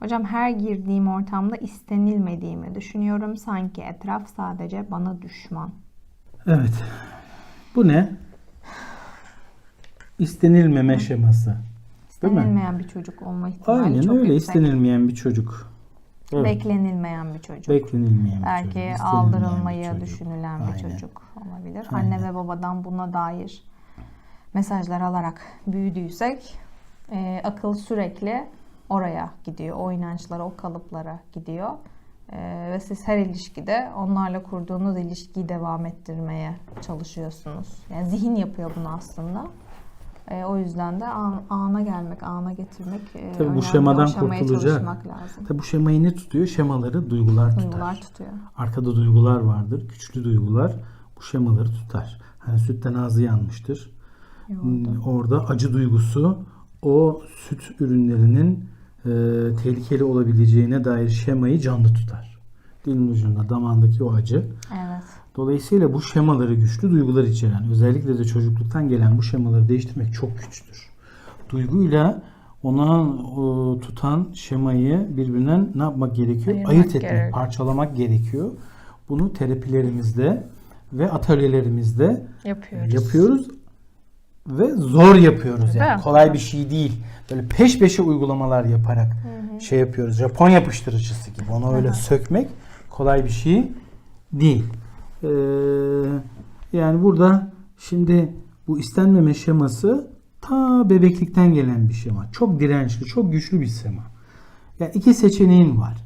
Hocam her girdiğim ortamda istenilmediğimi düşünüyorum. Sanki etraf sadece bana düşman. Evet. Bu ne? İstenilmeme şeması. İstenilmeyen bir çocuk olma ihtimali Aynen çok öyle. yüksek. İstenilmeyen bir çocuk. Evet. Beklenilmeyen bir çocuk. Beklenilmeyen bir Belki çocuk. aldırılmayı bir çocuk. düşünülen bir Aynen. çocuk olabilir. Aynen. Anne ve babadan buna dair mesajlar alarak büyüdüysek e, akıl sürekli oraya gidiyor. O inançlara, o kalıplara gidiyor. E, ve siz her ilişkide onlarla kurduğunuz ilişkiyi devam ettirmeye çalışıyorsunuz. Yani zihin yapıyor bunu aslında. E, o yüzden de an- ana gelmek, ana getirmek e, Tabii bu şemadan kurtulacak. lazım. Tabi bu şemayı ne tutuyor? Şemaları duygular tutar. Duygular tutuyor. Arkada duygular vardır. Güçlü duygular bu şemaları tutar. Hani sütten ağzı yanmıştır. Hmm, Orada acı duygusu o süt ürünlerinin tehlikeli olabileceğine dair şemayı canlı tutar. Dilin ucunda damağındaki o acı. Evet. Dolayısıyla bu şemaları güçlü duygular içeren, özellikle de çocukluktan gelen bu şemaları değiştirmek çok güçtür. Duyguyla ona o, tutan şemayı birbirinden ne yapmak gerekiyor? Ayırmak Ayırt etmek, gerek. parçalamak gerekiyor. Bunu terapilerimizde ve atölyelerimizde Yapıyoruz. yapıyoruz ve zor yapıyoruz Değil yani. mi? Kolay bir şey değil. Böyle peş peşe uygulamalar yaparak şey yapıyoruz. Japon yapıştırıcısı gibi. Onu öyle sökmek kolay bir şey değil. Ee, yani burada şimdi bu istenmeme şeması ta bebeklikten gelen bir şema. Çok dirençli, çok güçlü bir şema. Ya iki seçeneğin var.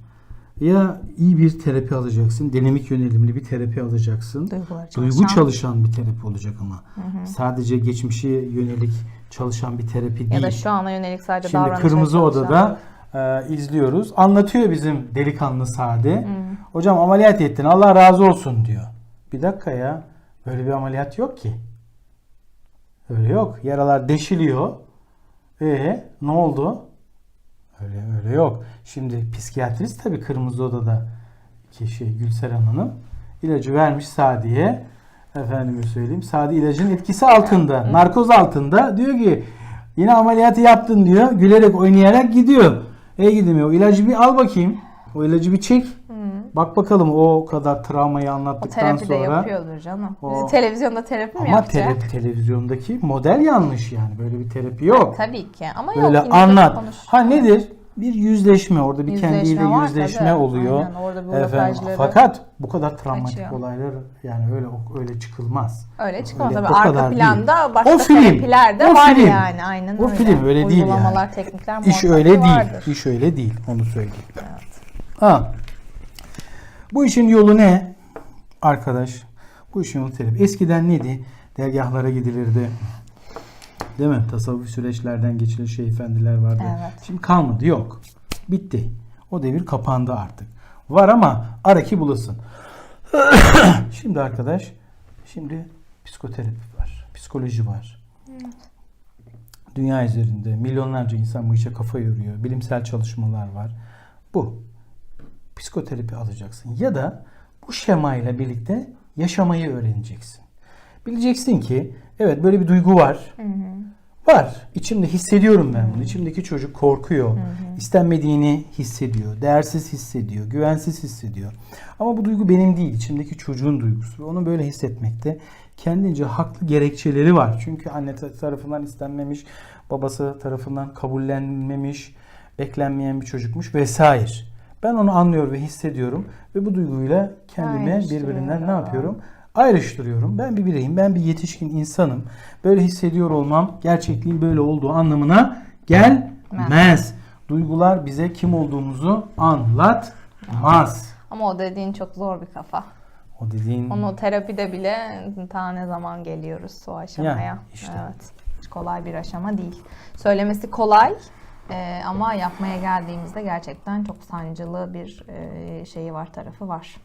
Ya iyi bir terapi alacaksın, dinamik yönelimli bir terapi alacaksın. Duygular Duygu çalışan. bir terapi olacak ama. Sadece geçmişe yönelik çalışan bir terapi değil. Ya da şu ana yönelik sadece Şimdi davranışa Kırmızı çalışan. Oda'da e, izliyoruz. Anlatıyor bizim delikanlı Sade. Hocam ameliyat ettin Allah razı olsun diyor. Bir dakika ya. Böyle bir ameliyat yok ki. Öyle yok. Yaralar deşiliyor. E ne oldu? Öyle öyle yok. Şimdi psikiyatrist tabii Kırmızı Oda'da kişi Gülseren Hanım ilacı vermiş Sadi'ye. Efendime söyleyeyim. Sadi ilacın etkisi altında, narkoz altında. Diyor ki yine ameliyatı yaptın diyor. Gülerek oynayarak gidiyor. E gidemiyor. O ilacı bir al bakayım. O ilacı bir çek. Bak bakalım o kadar travmayı O anlattıktan terapi de sonra. yapıyordur canım. O- Bizi televizyonda terapi mi Ama yapacak? terapi, televizyondaki model yanlış yani. Böyle bir terapi yok. Tabii ki ama yok. Böyle yine de anlat. Ha nedir? Bir yüzleşme orada bir Yüzleşme kendiyle var yüzleşme tabii. oluyor. Aynen, orada bir Efendim, fakat bu kadar travmatik açıyor. olaylar yani öyle öyle çıkılmaz. Öyle çıkmaz Öyle, tabii. o Arka kadar değil. planda başka O film, terapiler de o var film. yani. Aynen O öyle. film öyle değil yani. teknikler İş öyle ki değil. vardır. İş öyle değil. Onu söyleyeyim. Ha. Bu işin yolu ne? Arkadaş. Bu işin yolu terapi. Eskiden neydi? Dergahlara gidilirdi. Değil mi? Tasavvufi süreçlerden geçilen şey efendiler vardı. Evet. Şimdi kalmadı. Yok. Bitti. O devir kapandı artık. Var ama ara ki bulasın. şimdi arkadaş şimdi psikoterapi var. Psikoloji var. Dünya üzerinde milyonlarca insan bu işe kafa yoruyor. Bilimsel çalışmalar var. Bu. Psikoterapi alacaksın. Ya da bu şemayla birlikte yaşamayı öğreneceksin. Bileceksin ki evet böyle bir duygu var. Var. İçimde hissediyorum ben bunu. İçimdeki çocuk korkuyor. İstenmediğini hissediyor. Değersiz hissediyor. Güvensiz hissediyor. Ama bu duygu benim değil. İçimdeki çocuğun duygusu. Onu böyle hissetmekte kendince haklı gerekçeleri var. Çünkü anne ta- tarafından istenmemiş, babası tarafından kabullenmemiş, beklenmeyen bir çocukmuş vesaire. Ben onu anlıyor ve hissediyorum ve bu duyguyla Ayrıştırıyorum. birbirinden ne yapıyorum? ayrıştırıyorum. Ben bir bireyim, ben bir yetişkin insanım. Böyle hissediyor olmam gerçekliğin böyle olduğu anlamına gelmez. Duygular bize kim olduğumuzu anlatmaz. Ama o dediğin çok zor bir kafa. O dediğin Onu terapide bile ta ne zaman geliyoruz o aşamaya. Yani işte. Evet. Kolay bir aşama değil. Söylemesi kolay e, ama yapmaya geldiğimizde gerçekten çok sancılı bir e, şeyi var, tarafı var.